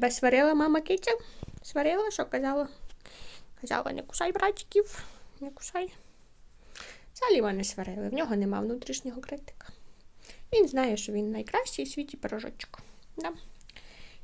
Тебе сварила мама киця? Сварила, що казала? Казала, не кусай братиків, не кусай. Заліва не сварили, в нього нема внутрішнього критика. Він знає, що він найкращий у світі пирожочок. Да.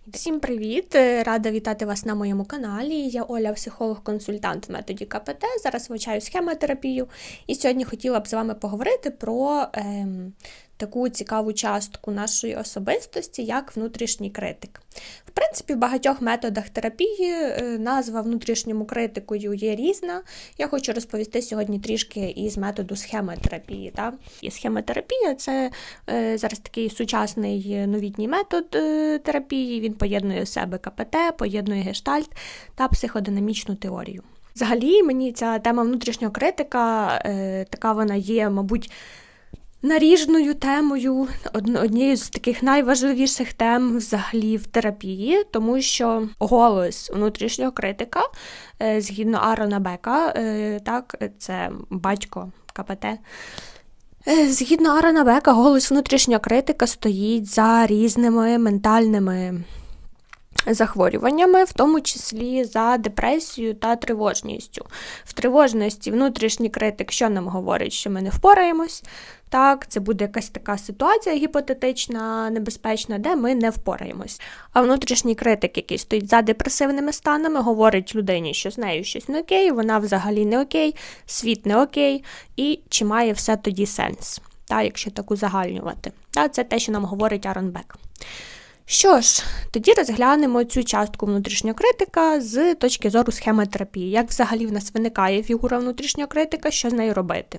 Всім привіт! Рада вітати вас на моєму каналі. Я Оля, психолог-консультант в методі КПТ. Зараз вивчаю схемотерапію. І сьогодні хотіла б з вами поговорити про ем, таку цікаву частку нашої особистості, як внутрішній критик. В принципі, в багатьох методах терапії е, назва внутрішньому критикою є різна. Я хочу розповісти сьогодні трішки із методу схемотерапії. Так? І схемотерапія це е, зараз такий сучасний новітній метод е, терапії. Він поєднує в себе КПТ, поєднує гештальт та психодинамічну теорію. Взагалі, мені ця тема внутрішнього критика, така вона є, мабуть наріжною темою, однією з таких найважливіших тем взагалі в терапії, тому що голос внутрішнього критика, е, згідно Арона Бека, е, так, це батько КПТ. Е, згідно Арона Бека, голос внутрішнього критика стоїть за різними ментальними захворюваннями, в тому числі за депресією та тривожністю. В тривожності внутрішній критик, що нам говорить, що ми не впораємось. Так, це буде якась така ситуація гіпотетична, небезпечна, де ми не впораємось. А внутрішній критик, який стоїть за депресивними станами, говорить людині, що з нею щось не окей, вона взагалі не окей, світ не окей, і чи має все тоді сенс, так, якщо так узагальнювати. Так, Це те, що нам говорить Арон Бек. Що ж, тоді розглянемо цю частку внутрішнього критика з точки зору схемотерапії. Як взагалі в нас виникає фігура внутрішнього критика, що з нею робити?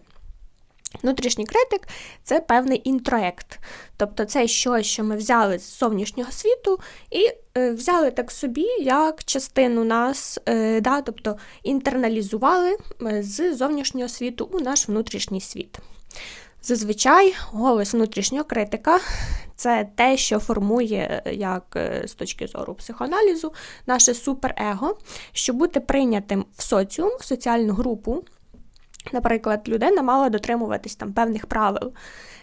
Внутрішній критик це певний інтроект. Тобто це щось, що ми взяли з зовнішнього світу і е, взяли так собі як частину нас, е, да, тобто інтерналізували е, з зовнішнього світу у наш внутрішній світ. Зазвичай голос внутрішнього критика це те, що формує, е, як е, з точки зору психоаналізу, наше суперего, щоб бути прийнятим в соціум, в соціальну групу. Наприклад, людина мала дотримуватись там певних правил.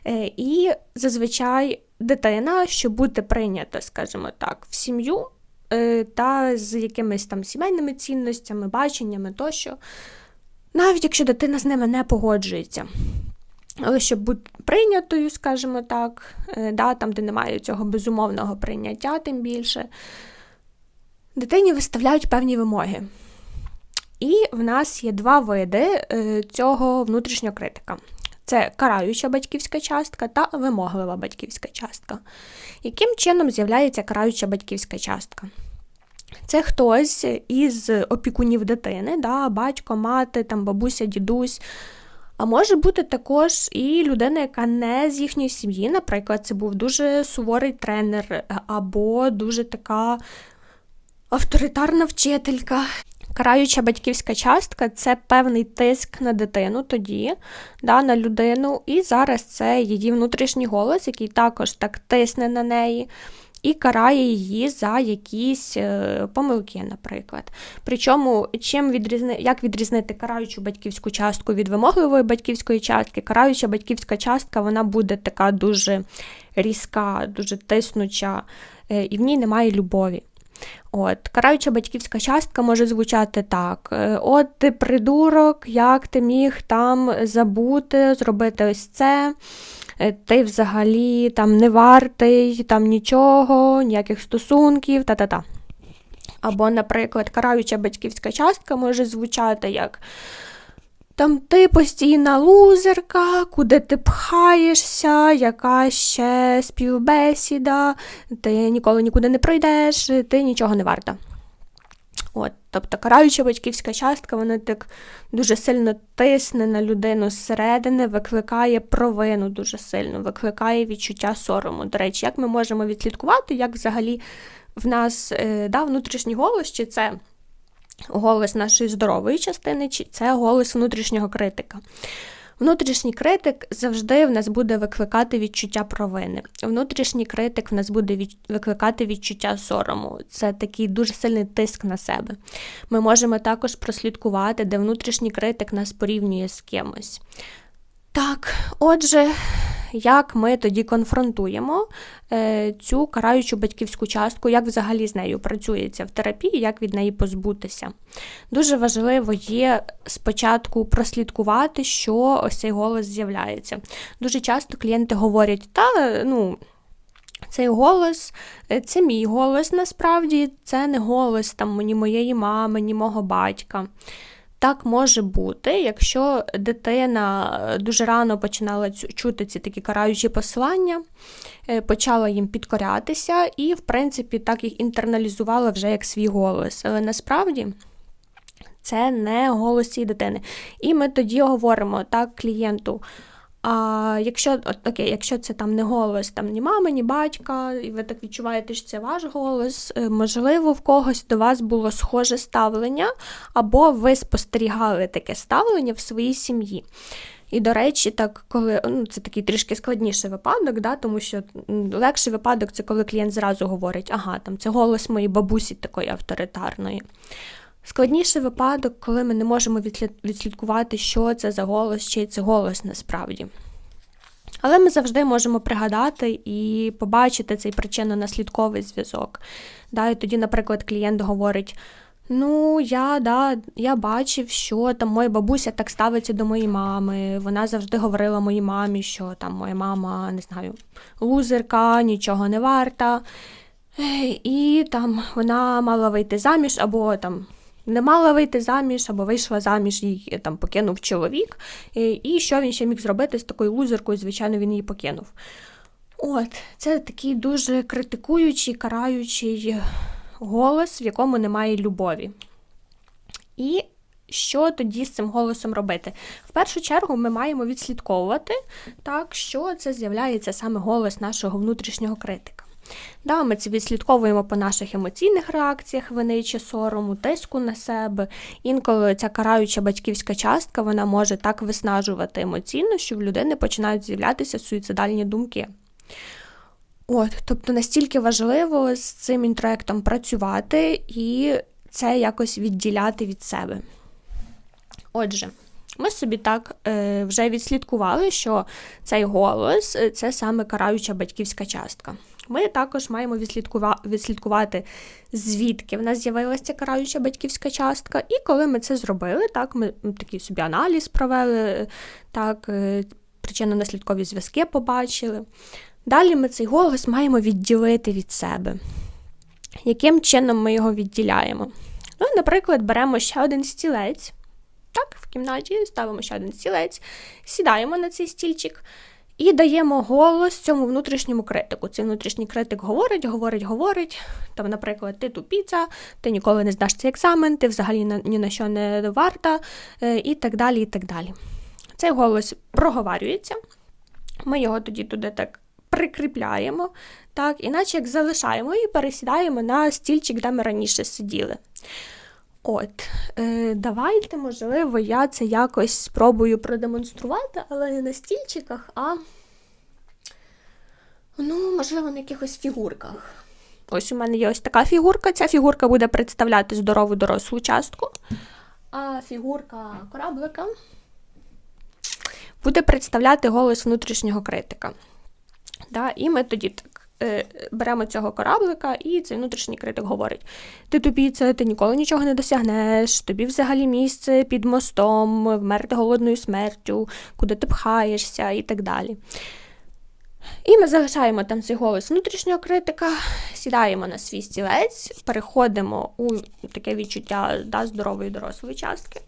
Е, і зазвичай дитина, щоб бути прийнята, скажімо так, в сім'ю та з якимись там сімейними цінностями, баченнями тощо, навіть якщо дитина з ними не погоджується. Щоб бути прийнятою, скажімо так, е, да, там, де немає цього безумовного прийняття, тим більше, дитині виставляють певні вимоги. І в нас є два види е, цього внутрішнього критика. Це караюча батьківська частка та вимоглива батьківська частка. Яким чином з'являється караюча батьківська частка? Це хтось із опікунів дитини, да, батько, мати, там, бабуся, дідусь, а може бути також і людина, яка не з їхньої сім'ї, наприклад, це був дуже суворий тренер, або дуже така авторитарна вчителька. Караюча батьківська частка це певний тиск на дитину тоді, да, на людину, і зараз це її внутрішній голос, який також так тисне на неї і карає її за якісь е, помилки, наприклад. Причому, чим відрізни... як відрізнити караючу батьківську частку від вимогливої батьківської частки, караюча батьківська частка вона буде така дуже різка, дуже тиснуча, е, і в ній немає любові. От, Караюча батьківська частка може звучати так: е, От ти придурок, як ти міг там забути, зробити ось це. Е, ти взагалі там не вартий, там нічого, ніяких стосунків, та-та-та. Або, наприклад, караюча батьківська частка може звучати як. Там ти постійна лузерка, куди ти пхаєшся, яка ще співбесіда, ти ніколи нікуди не пройдеш, ти нічого не варта. От, Тобто караюча батьківська частка, вона так дуже сильно тисне на людину зсередини, викликає провину дуже сильно, викликає відчуття сорому. До речі, як ми можемо відслідкувати, як взагалі в нас е, да, внутрішній голос, чи це голос нашої здорової частини, чи це голос внутрішнього критика. Внутрішній критик завжди в нас буде викликати відчуття провини. Внутрішній критик в нас буде від... викликати відчуття сорому. Це такий дуже сильний тиск на себе. Ми можемо також прослідкувати, де внутрішній критик нас порівнює з кимось. Так, отже, як ми тоді конфронтуємо е, цю караючу батьківську частку, як взагалі з нею працюється в терапії, як від неї позбутися. Дуже важливо є спочатку прослідкувати, що ось цей голос з'являється. Дуже часто клієнти говорять, та ну. Цей голос, е, це мій голос насправді, це не голос там ні моєї мами, ні мого батька. Так може бути, якщо дитина е, дуже рано починала чути ці такі караючі посилання, е, почала їм підкорятися і, в принципі, так їх інтерналізувала вже як свій голос. Але насправді. Це не голос цієї дитини. І ми тоді говоримо так клієнту. А якщо от, окей, якщо це там не голос там ні мами, ні батька, і ви так відчуваєте, що це ваш голос, е, можливо, в когось до вас було схоже ставлення, або ви спостерігали таке ставлення в своїй сім'ї. І, до речі, так, коли ну, це такий трішки складніший випадок, да, тому що легший випадок це коли клієнт зразу говорить, ага, там це голос моєї бабусі такої авторитарної. Складніший випадок, коли ми не можемо відслідкувати, що це за голос, чий це голос насправді. Але ми завжди можемо пригадати і побачити цей причинно-наслідковий зв'язок. Да, І тоді, наприклад, клієнт говорить: Ну, я да, я бачив, що там моя бабуся так ставиться до моєї мами. Вона завжди говорила моїй мамі, що там моя мама, не знаю, лузерка, нічого не варта. І там вона мала вийти заміж або там не мала вийти заміж або вийшла заміж, її там покинув чоловік. І що він ще міг зробити з такою лузеркою, звичайно, він її покинув. От, це такий дуже критикуючий, караючий голос, в якому немає любові. І що тоді з цим голосом робити? В першу чергу ми маємо відслідковувати, так, що це з'являється саме голос нашого внутрішнього критика. Да, Ми це відслідковуємо по наших емоційних реакціях вини чи сорому, тиску на себе. Інколи ця караюча батьківська частка вона може так виснажувати емоційно, що в людини починають з'являтися суїцидальні думки. От, Тобто настільки важливо з цим інтроектом працювати і це якось відділяти від себе. Отже, ми собі так е, вже відслідкували, що цей голос це саме караюча батьківська частка. Ми також маємо відслідкувати, звідки в нас з'явилася караюча батьківська частка. І коли ми це зробили, так, ми такий собі аналіз провели, так, е, причинно-наслідкові зв'язки побачили. Далі ми цей голос маємо відділити від себе. Яким чином ми його відділяємо? Ну, Наприклад, беремо ще один стілець. Так, в кімнаті ставимо ще один стілець, сідаємо на цей стільчик. І даємо голос цьому внутрішньому критику. Цей внутрішній критик говорить, говорить, говорить. Там, наприклад, ти тупіця, ти ніколи не здаш цей екзамен, ти взагалі ні на що не варта, е, і так далі. і так далі. Цей голос проговорюється. Ми його тоді туди так прикріпляємо, так, іначе як залишаємо і пересідаємо на стільчик, де ми раніше сиділи. От, е, давайте, можливо, я це якось спробую продемонструвати, але не на стільчиках, а, ну, можливо, на якихось фігурках. Ось у мене є ось така фігурка. Ця фігурка буде представляти здорову дорослу частку. А фігурка кораблика буде представляти голос внутрішнього критика. Да, І ми тоді беремо цього кораблика, і цей внутрішній критик говорить: Ти тупіце, ти ніколи нічого не досягнеш, тобі взагалі місце під мостом, вмерти голодною смертю, куди ти пхаєшся і так далі. І ми залишаємо там цей голос внутрішнього критика, сідаємо на свій стілець, переходимо у таке відчуття да, здорової дорослої частки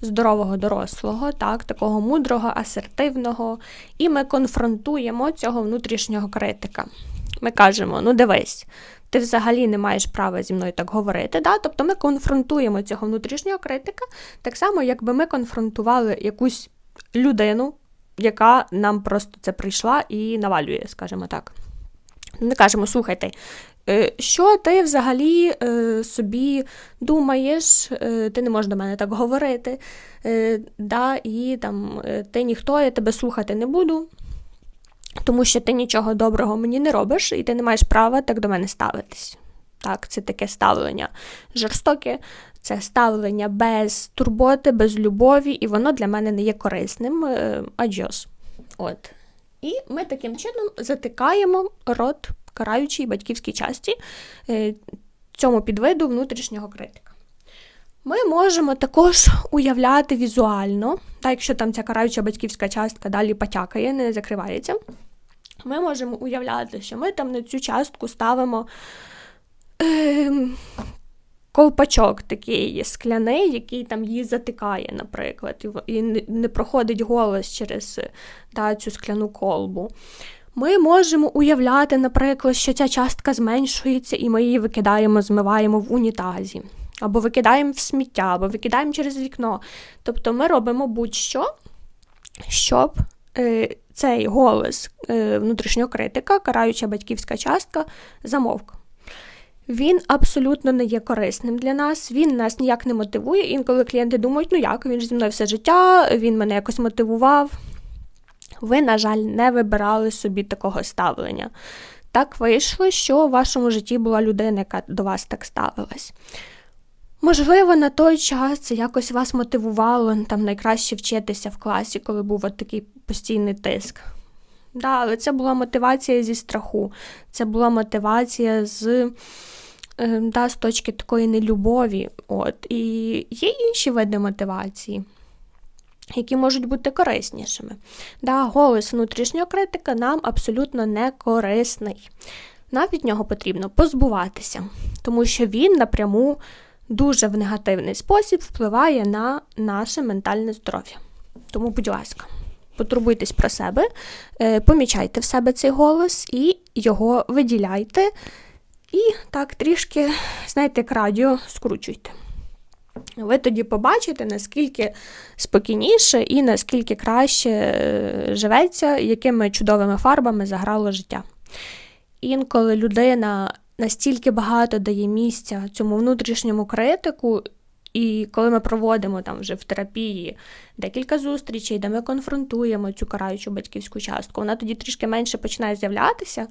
здорового дорослого, так, такого мудрого, асертивного, і ми конфронтуємо цього внутрішнього критика. Ми кажемо: ну дивись, ти взагалі не маєш права зі мною так говорити. Да? Тобто ми конфронтуємо цього внутрішнього критика, так само, якби ми конфронтували якусь людину, яка нам просто це прийшла і навалює, скажімо так. Ми кажемо, слухайте, що ти взагалі е, собі думаєш, е, ти не можеш до мене так говорити, да, і там ти ніхто, я тебе слухати не буду, тому що ти нічого доброго мені не робиш, і ти не маєш права так до мене ставитись. Так, Це таке ставлення жорстоке, це ставлення без турботи, без любові, і воно для мене не є корисним. Е, Адьос. От. І ми таким чином затикаємо рот караючій батьківській часті е, цьому підвиду внутрішнього критика. Ми можемо також уявляти візуально, так, якщо там ця караюча батьківська частка далі потякає, не закривається. Ми можемо уявляти, що ми там на цю частку ставимо е, колпачок такий скляний, який там її затикає, наприклад, і не проходить голос через та, цю скляну колбу. Ми можемо уявляти, наприклад, що ця частка зменшується, і ми її викидаємо, змиваємо в унітазі, або викидаємо в сміття, або викидаємо через вікно. Тобто ми робимо будь-що, щоб е, цей голос е, внутрішнього критика, караюча батьківська частка, замовк. Він абсолютно не є корисним для нас, він нас ніяк не мотивує. Інколи клієнти думають, ну як, він ж зі мною все життя, він мене якось мотивував. Ви, на жаль, не вибирали собі такого ставлення. Так вийшло, що в вашому житті була людина, яка до вас так ставилась. Можливо, на той час це якось вас мотивувало там найкраще вчитися в класі, коли був от такий постійний тиск. Да, Але це була мотивація зі страху, це була мотивація з е, да, з точки такої нелюбові. От. І є інші види мотивації які можуть бути кориснішими. Да, Голос внутрішнього критика нам абсолютно не корисний. Нам від нього потрібно позбуватися, тому що він напряму дуже в негативний спосіб впливає на наше ментальне здоров'я. Тому, будь ласка, потурбуйтесь про себе, е, помічайте в себе цей голос і його виділяйте. І так трішки, знаєте, як радіо скручуйте. Ви тоді побачите, наскільки спокійніше і наскільки краще е, живеться, якими чудовими фарбами заграло життя. Інколи людина настільки багато дає місця цьому внутрішньому критику, і коли ми проводимо там вже в терапії декілька зустрічей, де ми конфронтуємо цю караючу батьківську частку, вона тоді трішки менше починає з'являтися.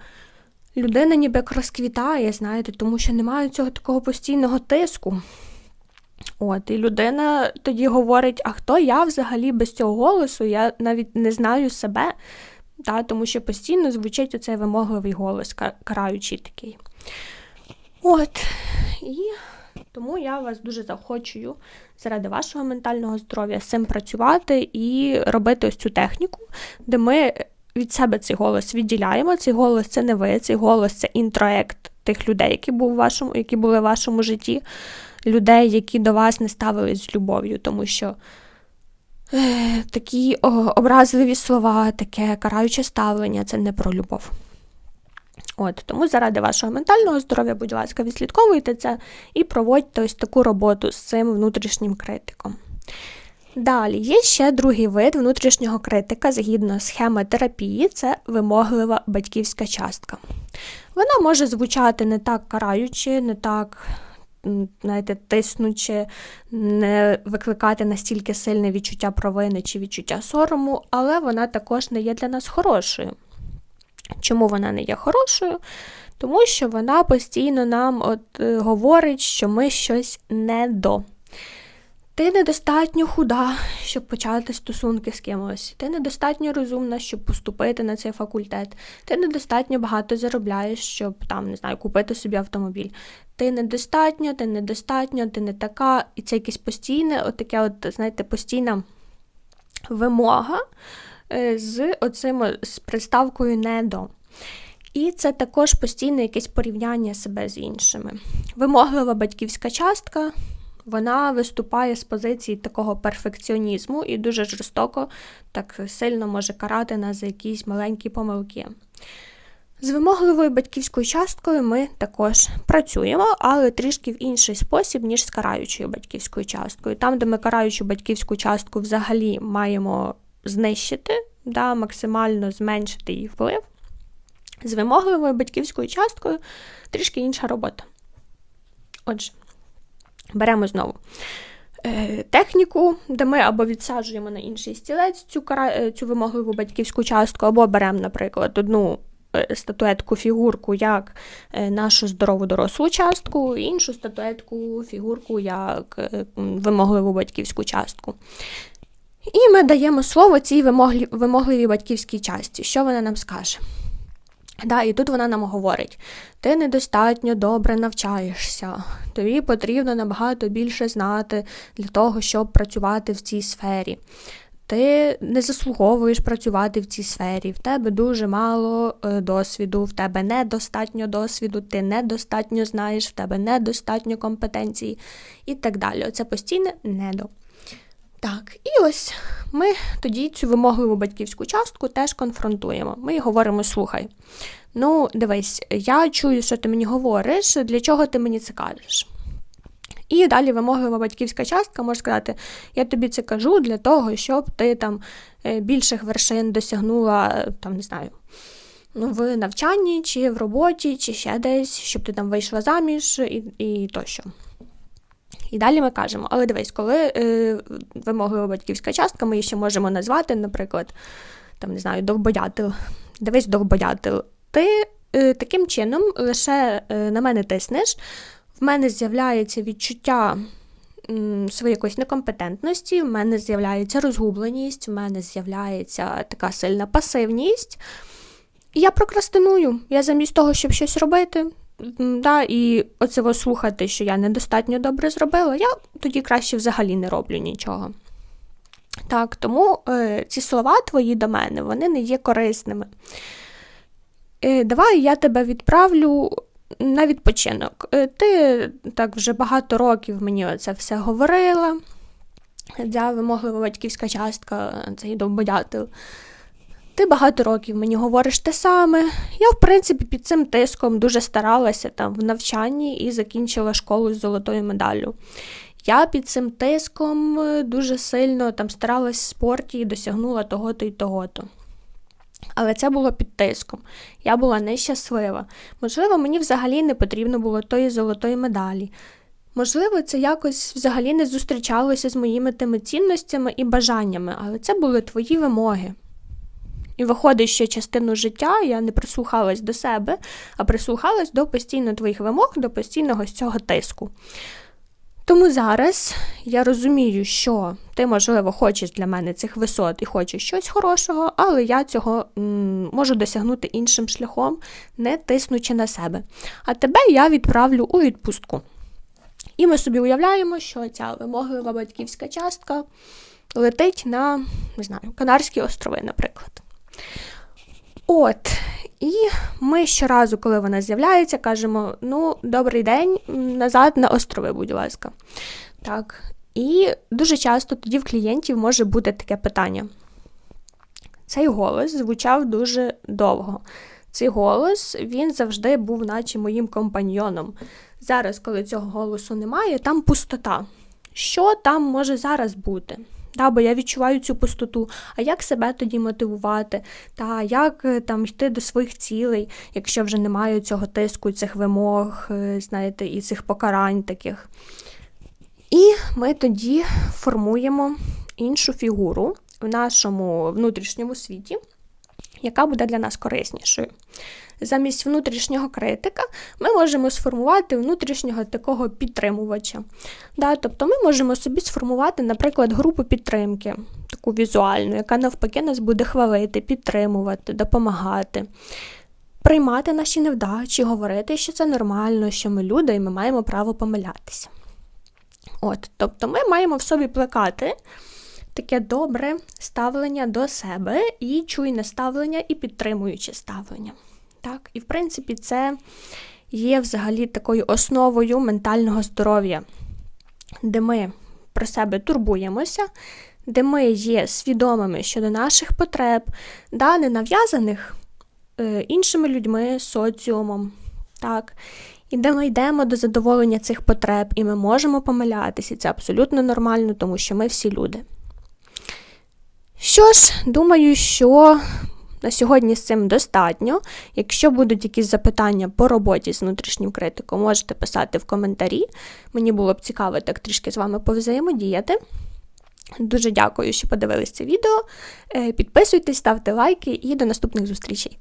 Людина ніби як розквітає, знаєте, тому що немає цього такого постійного тиску. От, І людина тоді говорить: а хто я взагалі без цього голосу? Я навіть не знаю себе, та, тому що постійно звучить оцей вимогливий голос, караючий такий. От, І тому я вас дуже заохочую заради вашого ментального здоров'я з цим працювати і робити ось цю техніку, де ми від себе цей голос відділяємо. Цей голос це не ви, цей голос це інтроект тих людей, які були в вашому, які були в вашому житті людей, які до вас не ставились з любов'ю, тому що е, такі о, образливі слова, таке караюче ставлення це не про любов. От, Тому заради вашого ментального здоров'я, будь ласка, відслідковуйте це і проводьте ось таку роботу з цим внутрішнім критиком. Далі, є ще другий вид внутрішнього критика згідно схеми терапії це вимоглива батьківська частка. Вона може звучати не так караючи, не так знаєте, тиснучи, не викликати настільки сильне відчуття провини чи відчуття сорому, але вона також не є для нас хорошою. Чому вона не є хорошою? Тому що вона постійно нам от, е, говорить, що ми щось не до. Ти недостатньо худа, щоб почати стосунки з кимось. Ти недостатньо розумна, щоб поступити на цей факультет. Ти недостатньо багато заробляєш, щоб там, не знаю, купити собі автомобіль. Ти недостатньо, ти недостатньо, ти не така. І це якесь постійне, от таке, от, знаєте, постійна вимога е, з оцим з приставкою недо. І це також постійне якесь порівняння себе з іншими. Вимоглива батьківська частка вона виступає з позиції такого перфекціонізму і дуже жорстоко, так сильно може карати нас за якісь маленькі помилки. З вимогливою батьківською часткою ми також працюємо, але трішки в інший спосіб, ніж з караючою батьківською часткою. Там, де ми караючу батьківську частку взагалі маємо знищити, да, максимально зменшити її вплив. З вимогливою батьківською часткою трішки інша робота. Отже, Беремо знову е, техніку, де ми або відсаджуємо на інший стілець цю е, цю вимогливу батьківську частку, або беремо, наприклад, одну е, статуетку фігурку як нашу здорову дорослу частку, іншу статуетку фігурку як вимогливу батьківську частку. І ми даємо слово цій вимогливій батьківській часті. Що вона нам скаже? Да, і тут вона нам говорить: ти недостатньо добре навчаєшся, тобі потрібно набагато більше знати для того, щоб працювати в цій сфері. Ти не заслуговуєш працювати в цій сфері, в тебе дуже мало е, досвіду, в тебе недостатньо досвіду, ти недостатньо знаєш, в тебе недостатньо компетенцій і так далі. Оце постійне недо. Так, і ось ми тоді цю вимогливу батьківську частку теж конфронтуємо. Ми говоримо: слухай, ну дивись, я чую, що ти мені говориш, для чого ти мені це кажеш? І далі вимоглива батьківська частка може сказати: я тобі це кажу для того, щоб ти там е, більших вершин досягнула, там не знаю, ну, в навчанні, чи в роботі, чи ще десь, щоб ти там вийшла заміж і, і тощо. І далі ми кажемо, але дивись, коли е, вимоглива батьківська частка, ми її ще можемо назвати, наприклад, там, не знаю, довбодятел. Дивись, довбодятел. Ти е, таким чином лише е, на мене тиснеш, в мене з'являється відчуття своєї якоїсь некомпетентності, в мене з'являється розгубленість, в мене з'являється така сильна пасивність. І я прокрастиную. Я замість того, щоб щось робити, да, і оце слухати, що я недостатньо добре зробила, я тоді краще взагалі не роблю нічого. Так, тому е, ці слова твої до мене, вони не є корисними. Е, давай я тебе відправлю на відпочинок. Е, ти так вже багато років мені це все говорила. Ця вимоглива батьківська частка, цей довбодятел. Ти багато років мені говориш те саме. Я, в принципі, під цим тиском дуже старалася там в навчанні і закінчила школу з золотою медаллю. Я під цим тиском е, дуже сильно там старалась в спорті і досягнула того-то і того-то. Але це було під тиском. Я була нещаслива. Можливо, мені взагалі не потрібно було тої золотої медалі. Можливо, це якось взагалі не зустрічалося з моїми тими цінностями і бажаннями, але це були твої вимоги. І виходить, що частину життя я не прислухалась до себе, а прислухалась до постійно твоїх вимог, до постійного з цього тиску. Тому зараз я розумію, що ти, можливо, хочеш для мене цих висот і хочеш щось хорошого, але я цього м, можу досягнути іншим шляхом, не тиснучи на себе. А тебе я відправлю у відпустку. І ми собі уявляємо, що ця вимоглива батьківська частка летить на, не знаю, Канарські острови, наприклад. От, і ми щоразу, коли вона з'являється, кажемо: ну, добрий день, назад на острови, будь ласка. Так. І дуже часто тоді в клієнтів може бути таке питання. Цей голос звучав дуже довго. Цей голос він завжди був, наче моїм компаньйоном. Зараз, коли цього голосу немає, там пустота. Що там може зараз бути? Да, бо я відчуваю цю пустоту. А як себе тоді мотивувати? Та як е, там йти до своїх цілей, якщо вже немає цього тиску, цих вимог, е, знаєте, і цих покарань таких. І ми тоді формуємо іншу фігуру в нашому внутрішньому світі, яка буде для нас кориснішою. Замість внутрішнього критика ми можемо сформувати внутрішнього такого підтримувача. Да, тобто ми можемо собі сформувати, наприклад, групу підтримки, таку візуальну, яка навпаки нас буде хвалити, підтримувати, допомагати. Приймати наші невдачі, говорити, що це нормально, що ми люди і ми маємо право помилятися. От, Тобто ми маємо в собі плекати таке добре ставлення до себе і чуйне ставлення, і підтримуюче ставлення. Так? І в принципі, це є взагалі такою основою ментального здоров'я, де ми про себе турбуємося, де ми є свідомими щодо наших потреб, да, не нав'язаних е, іншими людьми, соціумом. Так? І де ми йдемо до задоволення цих потреб, і ми можемо помилятися, і це абсолютно нормально, тому що ми всі люди. Що ж, думаю, що на сьогодні з цим достатньо. Якщо будуть якісь запитання по роботі з внутрішнім критиком, можете писати в коментарі. Мені було б цікаво так трішки з вами повзаємодіяти. Дуже дякую, що подивились це відео. Е, Підписуйтесь, ставте лайки і до наступних зустрічей.